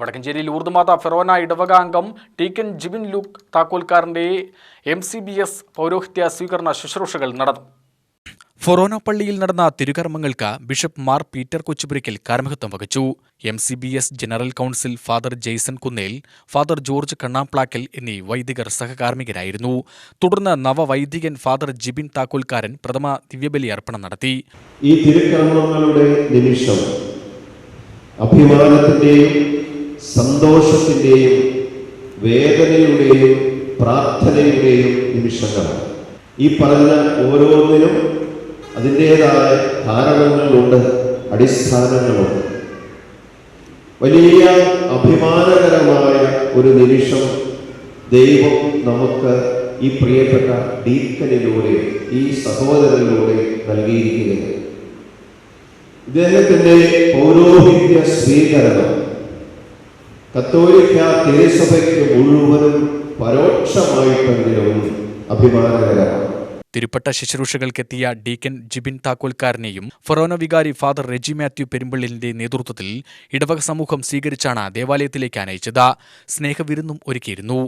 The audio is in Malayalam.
വടക്കഞ്ചേരിയിൽ ഊർദുമാത ഫെറോന ഇടവക അംഗം ടി കെൻ ജിബിൻ ലൂക്ക് താക്കോൽക്കാരന്റെ എം സി ബി എസ് പൗരോഹിത്യ സ്വീകരണ ശുശ്രൂഷകൾ നടന്നു. ഫൊറോന പള്ളിയിൽ നടന്ന തിരുകർമ്മങ്ങൾക്ക് ബിഷപ്പ് മാർ പീറ്റർ കൊച്ചുപുരയ്ക്കൽ കാർമ്മികത്വം വഹിച്ചു. M C B S general council father Jaison Kunnel father George Kannamplackal എന്നീ വൈദികർ സഹകാർമികരായിരുന്നു തുടർന്ന് നവവൈദികൻ ഫാദർ ജിബിൻ താക്കോൽക്കാരൻ പ്രഥമ ദിവ്യബലി അർപ്പണം നടത്തി. ഈ തിരുക്കർമ്മങ്ങളുടെ നിമിഷം അഭിമാനത്തിന്റെയും സന്തോഷത്തിന്റെയും വേദനയുടെയും പ്രാർത്ഥനയുടെയും നിമിഷങ്ങളാണ്. ഈ പറഞ്ഞ ഓരോന്നിനും അതിന്റേതായ കാരണങ്ങളുണ്ട് അടിസ്ഥാനങ്ങളുണ്ട്. വലിയ അഭിമാനകരമായ ഒരു നിമിഷം ദൈവം നമുക്ക് ഈ പ്രിയപ്പെട്ട ഡീക്കനിലൂടെ ഈ സഹോദരനിലൂടെ നൽകിയിരിക്കുന്നത് ഇദ്ദേഹത്തിന്റെ പൗരോഹിത്യ സ്വീകരണം കത്തോലിക്ക തിരുസഭയ്ക്ക് മുഴുവനും പരോക്ഷമായിട്ടെങ്കിലും അഭിമാനകരമാണ്. തിരുപ്പട്ട ശുശ്രൂഷകൾക്കെത്തിയ ഡീക്കൻ ജിബിൻ താക്കോൽക്കാരനെയും ഫൊറോന വികാരി ഫാദർ റെജി മാത്യു പെരുമ്പള്ളിലിന്റെ നേതൃത്വത്തിൽ ഇടവക സമൂഹം സ്വീകരിച്ചാണ് ദേവാലയത്തിലേക്ക് അനയിച്ചത് സ്നേഹവിരുന്നും ഒരുക്കിയിരുന്നു.